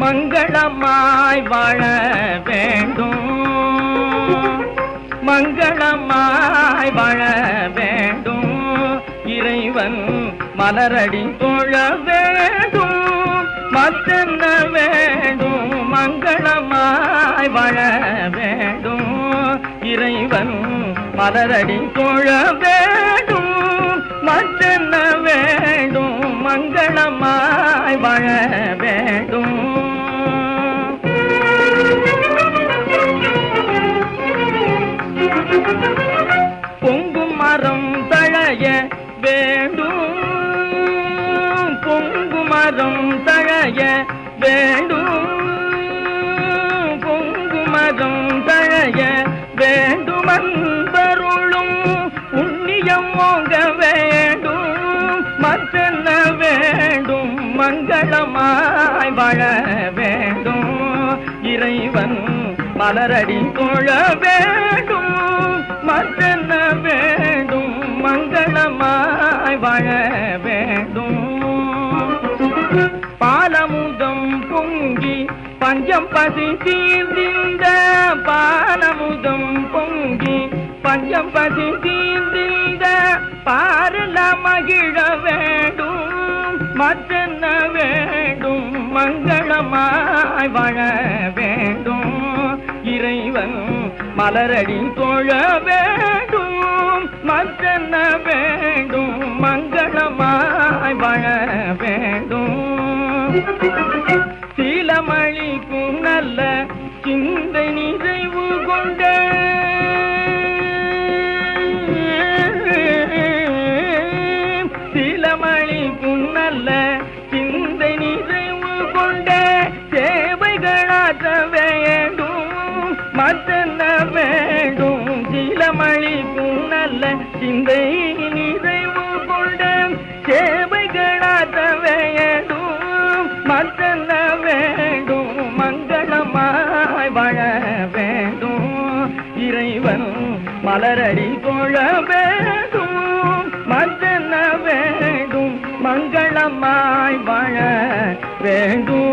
மங்களமாய் வாழ வேண்டும். மங்களமாய் வாழ வேண்டும். இறைவன் மலரடி தொழ வேண்டும். மத்தென்ன வேண்டும்? மங்களமாய் வாழ வேண்டும். இறைவன் மலரடி தொழ வேண்டும். மத்தென்ன வேண்டும்? மங்களமாய் வாழ வேண்டும். பொங்கும் தழைய வேண்டும். பொங்கும் தழைய வேண்டுமந்தருளும் அன்பருளும் புண்ணியம் ஓங்க வேண்டும். மற்றென்ன வேண்டும்? மங்களமாய் வாழ வேண்டும். இறைவன் மலரடி தொழ வேண்டும். மற்றென்ன வேண்டும்? மங்களமாய் வாழ வேண்டும் பொங்கி பஞ்சம் பசி தீர்ந்திந்த பாலமுதம் பொங்கி. பஞ்சம் பசி தீர்ந்திந்த பாருல மகிழ வேண்டும் மற்றென்ன வேண்டும் மங்களமாய் வாழ வேண்டும். இறைவன் மலரடி தோழ வேண்டும் மற்றென்ன வேண்டும் மங்களமாய் வாழ வேண்டும். நல்ல சிந்தை நிறைவு கொண்ட சேவைகளாற்ற வேண்டும். மற்றென்ன வேண்டும்? சீலமளிக்கும் நல்ல சிந்தை நிறைவு கொண்ட சேவைகளாற்ற வேண்டும். மற்றென்ன வேண்டும்? மங்களமாய் வாழ வேண்டும். இறைவனும் மலரடி தொழ வாழ வேண்டும்?